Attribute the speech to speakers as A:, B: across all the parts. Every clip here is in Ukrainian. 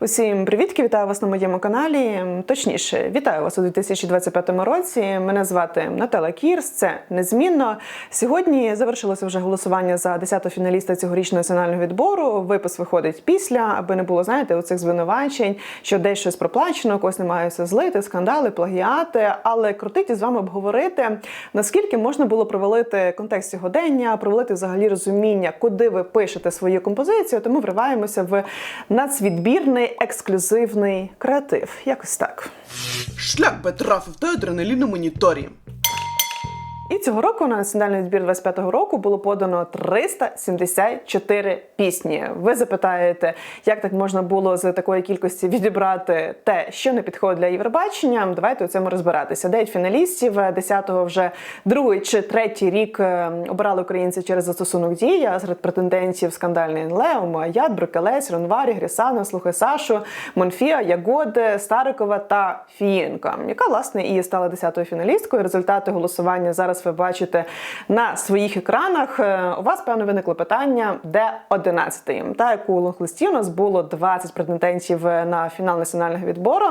A: Усім привітки, вітаю вас на моєму каналі. Точніше, вітаю вас у 2025 році. Мене звати Наталя Кірс. Це незмінно. Сьогодні завершилося вже голосування за 10-го фіналіста цьогорічного національного відбору. Випис виходить після, аби не було, знаєте, оцих звинувачень, що десь щось проплачено, когось намагаються злити, скандали, плагіати. Але крутить із вами обговорити, наскільки можна було провалити контекст сьогодення, провалити взагалі розуміння, куди ви пишете свою композицію. Тому вриваємося в нацвідбірний ексклюзивний креатив. Якось так.
B: Шлях би та адреналін адреналіну моніторі.
A: І цього року на національний збір 25-го року було подано 374 пісні. Ви запитаєте, як так можна було з такої кількості відібрати те, що не підходить для Євробачення? Давайте у цьому розбиратися. Дев'ять фіналістів 10-го вже другий чи третій рік е, обирали українці через застосунок дія. Серед претендентів скандальний Лео, Маят, Брикелець, Ронварі, Грісана, Слухай Сашу, Монфія, Ягоди, Старикова та Фієнка, яка власне і стала 10-ю фіналісткою. Результати голосування зараз ви бачите на своїх екранах. Е, У вас певно виникло питання, де 11-й? Та як у лонглисті у нас було 20 претендентів на фінал національного відбору.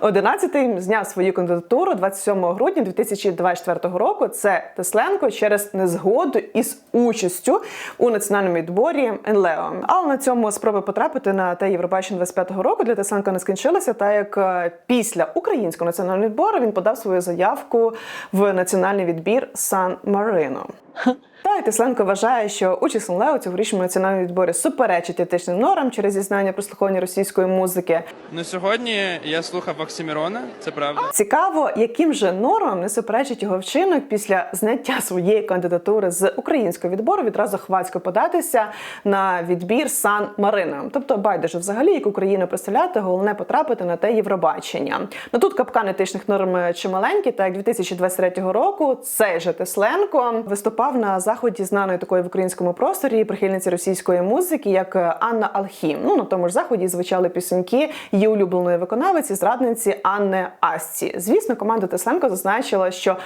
A: 11-й зняв свою кандидатуру 27 грудня 2024 року. Це Тесленко через незгоду із участю у національному відборі НЛЕО. Але на цьому спроби потрапити на те Євробачення 25-го року для Тесленко не скінчилися, так як е, після українського національного відбору він подав свою заявку в національний відбір Сан Марино. Та Тесленко вважає, що участь НЛЕО у цьогорічному національному відборі суперечить етичним нормам через зізнання прослуховування російської музики.
C: Ну сьогодні я слухав Оксімірона, це правда.
A: Цікаво, яким же нормам не суперечить його вчинок після зняття своєї кандидатури з українського відбору відразу хвацько податися на відбір Сан Марина. Тобто байдуже взагалі, як Україну представляти, головне потрапити на те Євробачення. Ну тут капкан етичних норм чималенький, так як 2023 року цей же Тесленко виступав на заході знаної такої в українському просторі прихильниці російської музики, як Анна Алхім. Ну на тому ж заході звучали пісеньки її улюбленої виконавиці, зрадниці Анни Асці. Звісно, команда Тесленко зазначила, що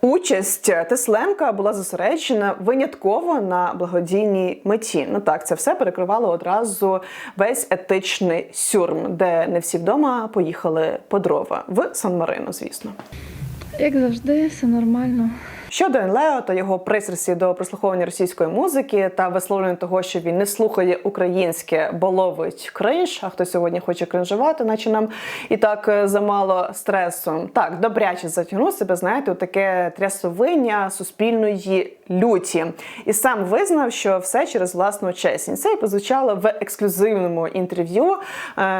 A: участь Тесленка була зосереджена винятково на благодійній меті. Ну так, це все перекривало одразу весь етичний сюрм, де не всі вдома поїхали по дрова в Сан-Марино, звісно.
D: Як завжди, все нормально.
A: Щодо Енлео та його пристрасті до прослуховування російської музики та висловлення того, що він не слухає українське, бо ловить кринж, а хто сьогодні хоче кринжувати, наче нам і так е, замало стресу. Так, добряче затягнув себе, знаєте, у таке трясовиння суспільної люті. І сам визнав, що все через власну чесність. Це і прозвучало в ексклюзивному інтерв'ю е,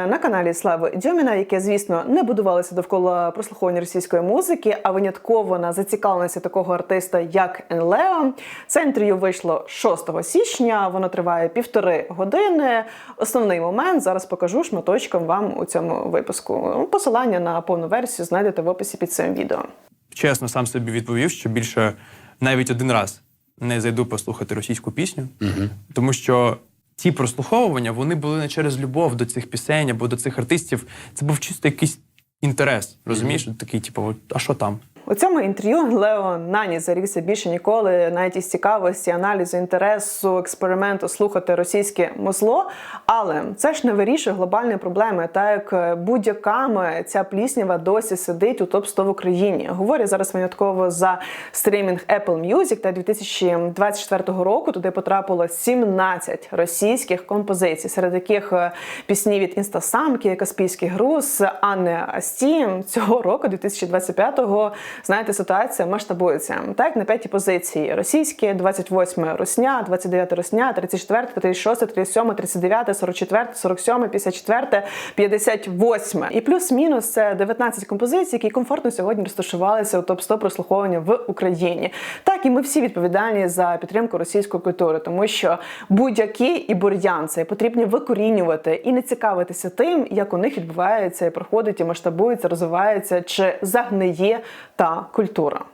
A: на каналі Слави Дьоміна, яке, звісно, не будувалося довкола прослуховування російської музики, а винятково на зацікавленості такого артиста, як Енлео. Це інтерв'ю вийшло 6 січня. Воно триває півтори години. Основний момент зараз покажу шматочком вам у цьому випуску. Посилання на повну версію знайдете в описі під цим відео.
E: чесно сам собі відповів, що більше навіть один раз не зайду послухати російську пісню, тому що ці прослуховування вони були не через любов до цих пісень або до цих артистів. Це був чисто якийсь інтерес. Розумієш? Такий, типу, а що там?
A: У цьому інтерв'ю Лео Нані зарівся більше ніколи, навіть із цікавості, аналізу, інтересу, експерименту слухати російське музло. Але це ж не вирішує глобальні проблеми, так як будь-яками ця пліснява досі сидить у топ 100 в Україні. Говорю зараз винятково за стрімінг Apple Music та 2024 року. Туди потрапило 17 російських композицій, серед яких е, пісні від Інстасамки, Каспійський груз, Анни Асті. Цього року, 2025-го, знаєте, ситуація масштабується. Так, на п'ятій позиції російські, 28 Русня, 29 Русня, 34, 36, 37, 39, 44, 47, 54, 58. І плюс-мінус це 19 композицій, які комфортно сьогодні розташувалися у топ-100 прослуховування в Україні. Так, і ми всі відповідальні за підтримку російської культури, тому що будь-які і бур'ян це потрібно викорінювати і не цікавитися тим, як у них відбувається і проходить, і масштабується, розвивається чи загниє та культура.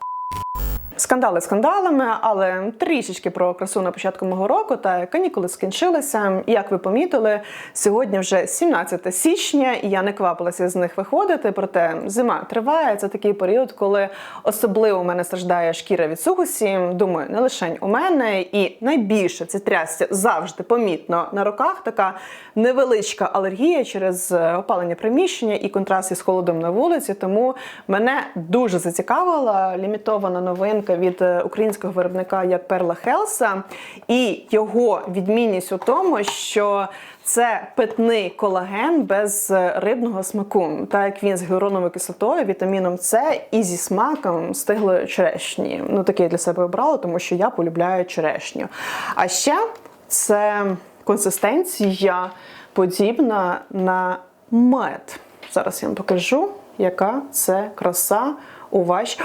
A: Скандали скандалами, але трішечки про красу на початку мого року та канікули скінчилися. Як ви помітили, сьогодні вже 17 січня, і я не квапилася з них виходити. Проте зима триває. Це такий період, коли особливо у мене страждає шкіра від сухості. Думаю, не лише у мене, і найбільше це трясся завжди помітно на руках. Така невеличка алергія через е, опалення приміщення і контраст із холодом на вулиці. Тому мене дуже зацікавила лімітована новинка від е, українського виробника як Перла Хелса, і його відмінність у тому, що це питний колаген без е, рибного смаку, так як він з гіалуроновою кислотою, вітаміном С і зі смаком стиглої черешні. Ну таке я для себе обрала, тому що я полюбляю черешню. А ще це консистенція подібна на мед. Зараз я вам покажу, яка це краса у вашій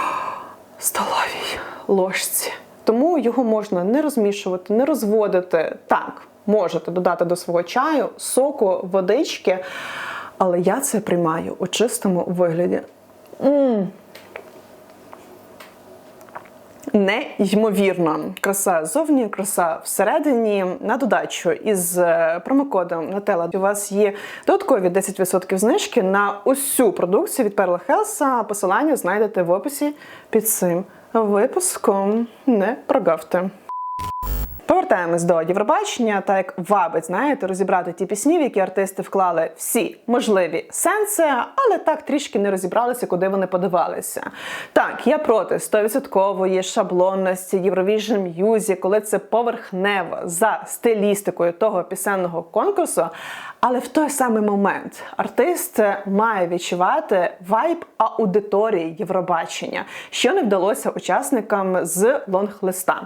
A: столовій ложці. Тому його можна не розмішувати, не розводити. Так, можете додати до свого чаю, соку, водички, але я це приймаю у чистому вигляді. м Неймовірно, краса зовні, краса всередині. На додачу із промокодом промокодом Nutella у вас є додаткові 10% знижки на усю продукцію від Perla Health. Посилання знайдете в описі під цим випуском. Не прогавте. Повертаємось до Євробачення, так як вабить, знаєте, розібрати ті пісні, в які артисти вклали всі можливі сенси, але так трішки не розібралися, куди вони подавалися. Так, я проти 100% шаблонності Eurovision Music, коли це поверхнево за стилістикою того пісенного конкурсу. Але в той самий момент артист має відчувати вайб аудиторії Євробачення, що не вдалося учасникам з лонг-листа.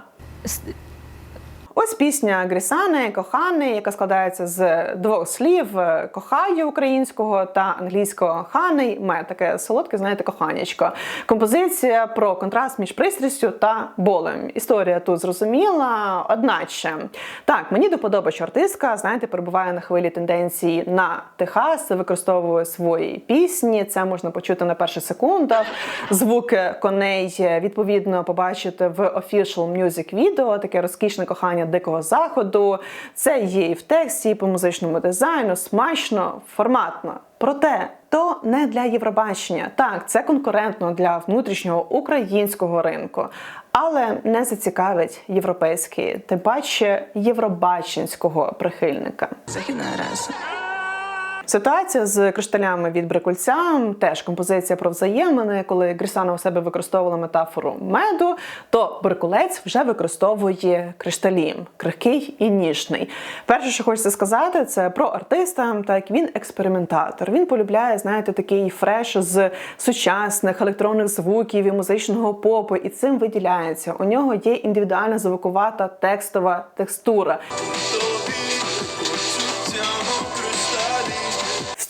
A: Ось пісня Грісани Коханий, яка складається з двох слів: е, кохаю українського та англійського ханий. Має таке солодке, знаєте, коханячко. Композиція про контраст між пристрастю та болем. Історія тут зрозуміла, одначе так мені до подоби, що артистка, знаєте, перебуває на хвилі тенденції на Техас, використовує свої пісні. Це можна почути на перших секундах. Звуки коней е, відповідно побачити в official music відео, таке розкішне кохання дикого заходу. Це є і в тексті, і по музичному дизайну, смачно, форматно. Проте то не для Євробачення. Так, це конкурентно для внутрішнього українського ринку, але не зацікавить європейський, тим паче євробаченського прихильника.
F: Західна раса.
A: Ситуація з кришталями від брикульця теж композиція про взаємини. Коли Грісана у себе використовувала метафору меду, то брикулець вже використовує кришталі, крихкий і ніжний. Перше, що хочеться сказати, це про артиста. Так він експериментатор. Він полюбляє, знаєте, такий фреш з сучасних електронних звуків і музичного попу, і цим виділяється. У нього є індивідуальна звукувата текстова текстура.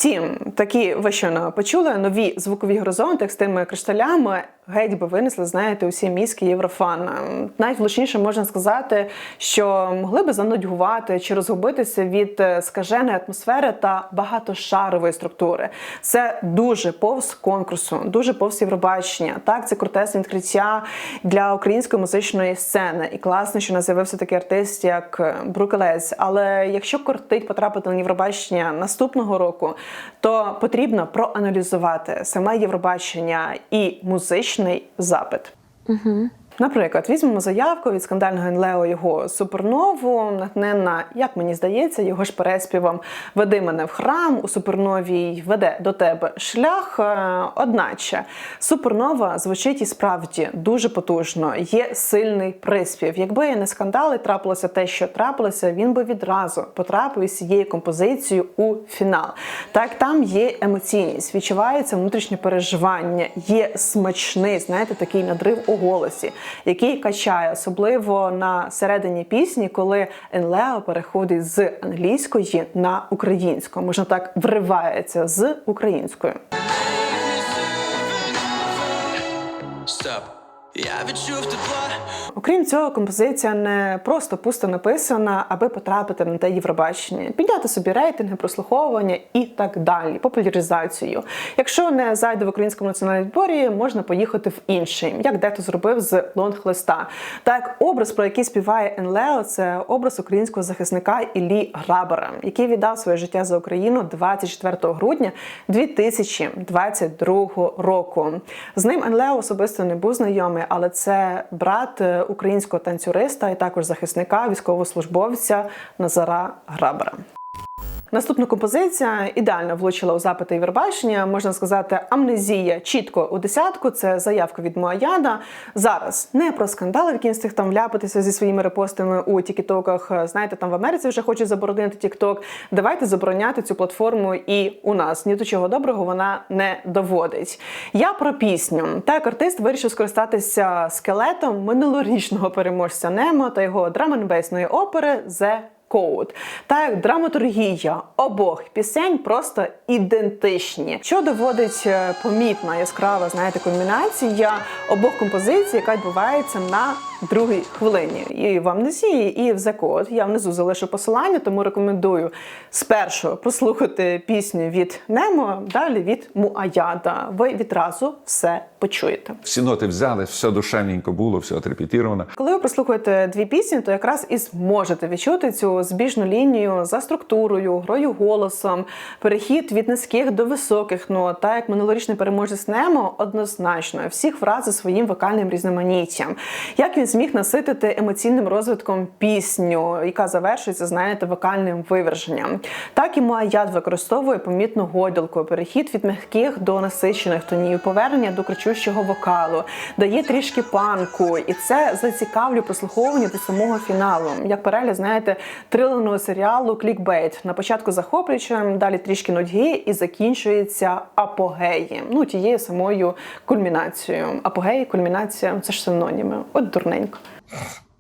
A: Втім, такі ви щойно почули нові звукові горизонти з тими кришталями геть би винесли, знаєте, усі мізки єврофана. Навіть можна сказати, що могли би занудьгувати чи розгубитися від е, скаженої атмосфери та багатошарової структури. Це дуже повз конкурсу, дуже повз Євробачення. Так, це крутесне відкриття для української музичної сцени. І класно, що нас з'явився такий артист, як е, Брукелець. Але якщо кортить потрапити на Євробачення наступного року, то потрібно проаналізувати саме Євробачення і музичний запит. Наприклад, візьмемо заявку від скандального НЛЕО його супернову, натхненна, як мені здається, його ж переспівом Веди мене в храм у суперновій веде до тебе шлях. Е, Одначе супернова звучить і справді дуже потужно. Є сильний приспів. Якби я не скандали, трапилося те, що трапилося, він би відразу потрапив із цією композицією у фінал. Так, там є емоційність, відчувається внутрішнє переживання, є смачний, знаєте, такий надрив у голосі який качає, особливо на середині пісні, коли Енлео переходить з англійської на українську. Можна так вривається з українською.
G: Стоп.
F: Я відчув тепло.
A: Окрім цього, композиція не просто пусто написана, аби потрапити на те Євробачення, підняти собі рейтинги, прослуховування і так далі, популяризацію. Якщо не зайде в українському національному відборі, можна поїхати в інший, як дехто зробив з лонг-листа. Так, образ, про який співає Енлео, це образ українського захисника Іллі Грабара, який віддав своє життя за Україну 24 грудня 2022 року. З ним Енлео особисто не був знайомий, але це брат е, українського танцюриста і також захисника, військовослужбовця Назара Грабара. Наступна композиція ідеально влучила у запити Євробачення. Можна сказати, амнезія чітко у десятку. Це заявка від Моаяда. Зараз не про скандали, в які він встиг там вляпатися зі своїми репостами у тіктоках. Знаєте, там в Америці вже хочуть заборонити Тікток. Давайте забороняти цю платформу і у нас. Ні до чого доброго вона не доводить. Я про пісню. Так, артист вирішив скористатися скелетом минулорічного переможця Немо та його драменбейсної опери «The Code. Так, драматургія обох пісень просто ідентичні, що доводить е, помітна яскрава, знаєте, кульмінація обох композицій, яка відбувається на другій хвилині. І в амнезії, і в The Я внизу залишу посилання, тому рекомендую спершу послухати пісню від Немо, далі від Муаяда. Ви відразу все почуєте.
G: Всі ноти взяли, все душевненько було, все отрепетировано.
A: Коли ви прослухаєте дві пісні, то якраз і зможете відчути цю збіжну лінію за структурою, грою голосом, перехід від низьких до високих нот. Так як минулорічний переможець Немо однозначно всіх вразив своїм вокальним різноманіттям. Як він зміг наситити емоційним розвитком пісню, яка завершується, знаєте, вокальним виверженням. Так і Маяд використовує помітну годілку, перехід від м'яких до насичених тонів, повернення до кричущого вокалу, дає трішки панку, і це зацікавлює прослуховування до самого фіналу. Як перегляд, знаєте, триленого серіалу Клікбейт. На початку захоплююче, далі трішки нудьги і закінчується апогеєм. Ну, тією самою кульмінацією. Апогей, кульмінація це ж синоніми. От дурненько.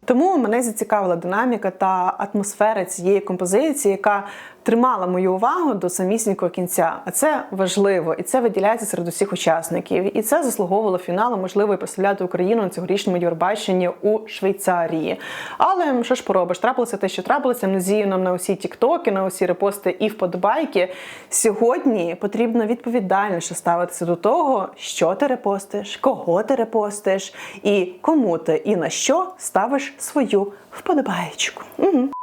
A: Тому мене зацікавила динаміка та атмосфера цієї композиції, яка тримала мою увагу до самісінького кінця. А це важливо, і це виділяється серед усіх учасників. І це заслуговувало фіналу, можливо, і представляти Україну на цьогорічному Євробаченні у Швейцарії. Але що ж поробиш, трапилося те, що трапилося. Амнезію нам на усі тіктоки, на усі репости і вподобайки. Сьогодні потрібно відповідальніше ставитися до того, що ти репостиш, кого ти репостиш, і кому ти і на що ставиш свою вподобаєчку. Угу.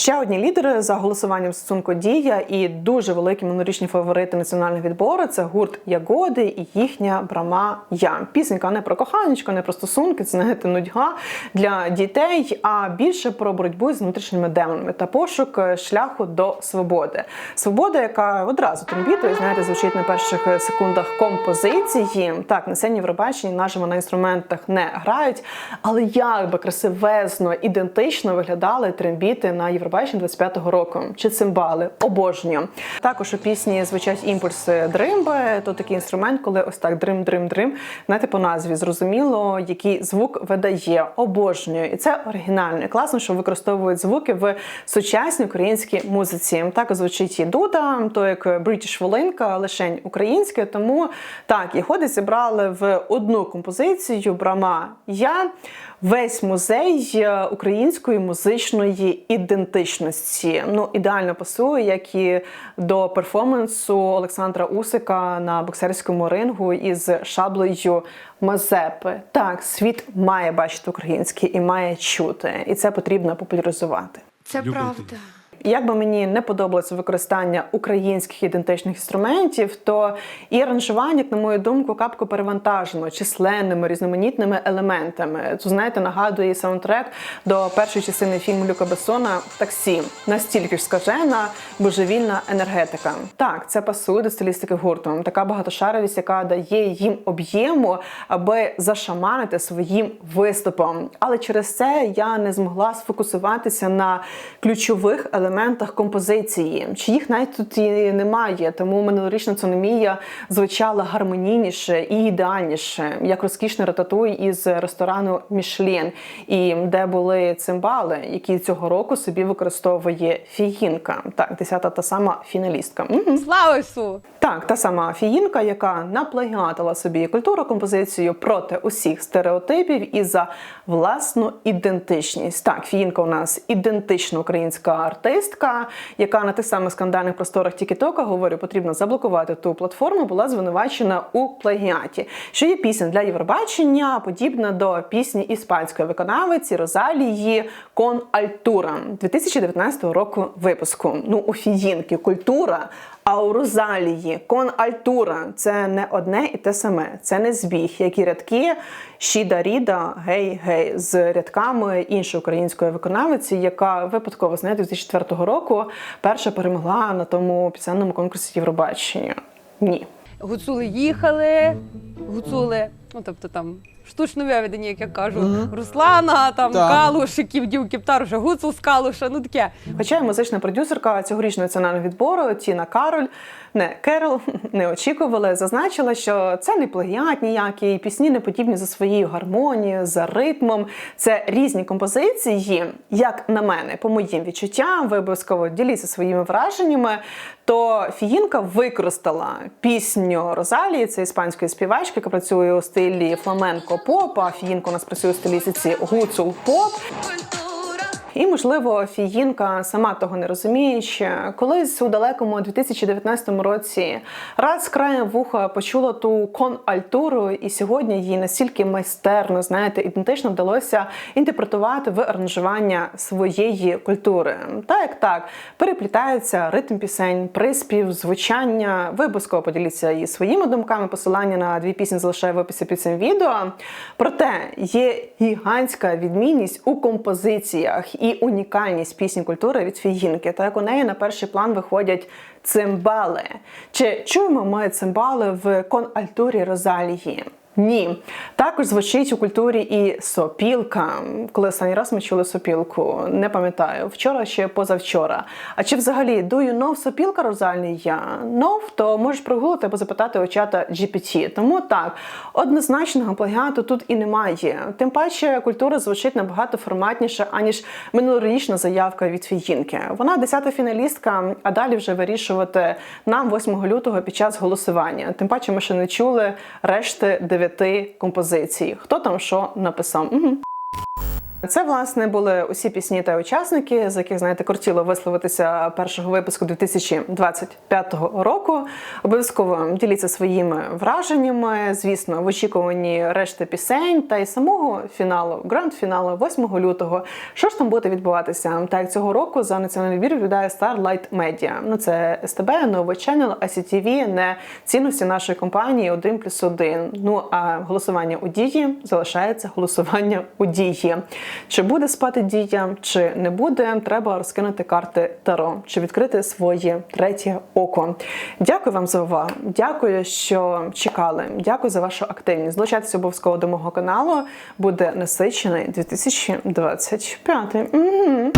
A: Ще одні лідери за голосуванням дія і дуже великі минулорічні фаворити національного відбору це гурт Ягоди і їхня брама Я. Пісенька не про коханечко, не про стосунки, це знаєте, нудьга для дітей, а більше про боротьбу з внутрішніми демонами та пошук шляху до свободи. Свобода, яка одразу трембітою, знаєте, звучить на перших секундах композиції. Так, на сцені Євробаченні наживо на інструментах не грають, але як би красивезно, ідентично виглядали трембіти на Євробаченні 25-го року. Чи цимбали обожнюю. Також у пісні звучать імпульси дримби. То такий інструмент, коли ось так дрим-дрим-дрим. Знаєте, по назві зрозуміло, який звук видає. Обожнюю. І це оригінально. І класно, що використовують звуки в сучасній українській музиці. Так звучить і дуда, то як British волинка, лишень українське. Тому так, і ходить зібрали в одну композицію брама я. Весь музей е, української музичної ідентичності. Ну, ідеально пасує, як і до перформансу Олександра Усика на боксерському рингу із шаблею Мазепи. Так, світ має бачити українське і має чути, і це потрібно популяризувати.
D: Це правда.
A: Як би мені не подобалося використання українських ідентичних інструментів, то і аранжування, на мою думку, капко перевантажено численними різноманітними елементами. Це знаєте, нагадує саундтрек до першої частини фільму Люка Бессона Таксі. Настільки ж скажена божевільна енергетика. Так, це пасує до стилістики гурту. Така багатошаровість, яка дає їм об'єму, аби зашаманити своїм виступом. Але через це я не змогла сфокусуватися на ключових елементах елементах композиції, чи їх навіть тут і немає. Тому минулорічна цономія звучала гармонійніше і ідеальніше, як розкішний рататуй із ресторану Мішлен, і де були цимбали, які цього року собі використовує фігінка. Так, десята та сама фіналістка.
F: Слава Ісу!
A: Так, та сама фіїнка, яка наплагіатила собі культуру композицію проти усіх стереотипів і за власну ідентичність. Так, фіїнка у нас ідентична українська артистка, яка на тих самих скандальних просторах Тікітока, говорю, потрібно заблокувати ту платформу, була звинувачена у плагіаті. Що є пісня для Євробачення, подібна до пісні іспанської виконавиці Розалії Кон Альтура 2019 року випуску. Ну, у фіїнки культура. А у Розалії кон Альтура це не одне і те саме. Це не збіг, які рядки Шіда Ріда, гей гей з рядками іншої української виконавиці, яка випадково знаєте, 2004 року перша перемогла на тому пісенному конкурсі Євробачення. Ні.
F: Гуцули їхали, гуцули, ну тобто там штучно виведені, як я кажу, Руслана, там
B: Так.
F: Калуш, який вдів вже гуцул з Калуша, ну таке.
A: Хоча і музична продюсерка цьогорічного національного відбору Тіна Кароль, не Керол, не очікували, зазначила, що це не плагіат ніякий, пісні не подібні за своєю гармонією, за ритмом. Це різні композиції. Як на мене, по моїм відчуттям, ви обов'язково діліться своїми враженнями. То Фіїнка використала пісню Розалії, це іспанської співачки, яка працює у стилі фламенко поп. А Фіїнка у нас працює у стилістиці гуцул поп. І, можливо, Фіїнка сама того не розуміючи, колись у далекому 2019 році раз краєм вуха почула ту кон-альтуру, і сьогодні їй настільки майстерно, знаєте, ідентично вдалося інтерпретувати в аранжування своєї культури. Так як так, переплітається ритм пісень, приспів, звучання. Ви обов'язково поділіться і своїми думками. Посилання на дві пісні залишаю в описі під цим відео. Проте є гігантська відмінність у композиціях і унікальність пісні культури від фігінки. Так у неї на перший план виходять цимбали. Чи чуємо ми цимбали в кональтурі Розалії? Ні, також звучить у культурі і сопілка. Коли останній раз ми чули сопілку, не пам'ятаю, вчора чи позавчора. А чи взагалі do you know сопілка Розалія? Know, то можеш прогулити або запитати у чата GPT. Тому так, однозначного плагіату тут і немає. Тим паче культура звучить набагато форматніше, аніж минулорічна заявка від Фіїнки. Вона десята фіналістка, а далі вже вирішувати нам 8 лютого під час голосування. Тим паче ми ще не чули решти дев'яти композицій. Хто там що написав? Угу. Це власне були усі пісні та учасники, з яких знаєте, кортіло висловитися першого випуску 2025 року. Обов'язково діліться своїми враженнями. Звісно, в очікуванні решти пісень та й самого фіналу, гранд-фіналу 8 лютого. Що ж там буде відбуватися? Так як цього року за національний відбір відповідає Starlight Media. Ну це СТБ, Novo Channel, ICTV, не цінності нашої компанії 1 плюс 1. Ну а голосування у дії залишається голосування у дії. Чи буде спати дія, чи не буде, треба розкинути карти Таро, чи відкрити своє третє око. Дякую вам за увагу. Дякую, що чекали. Дякую за вашу активність. Злучайтеся обов'язково до мого каналу. Буде насичений 2025. Мгм.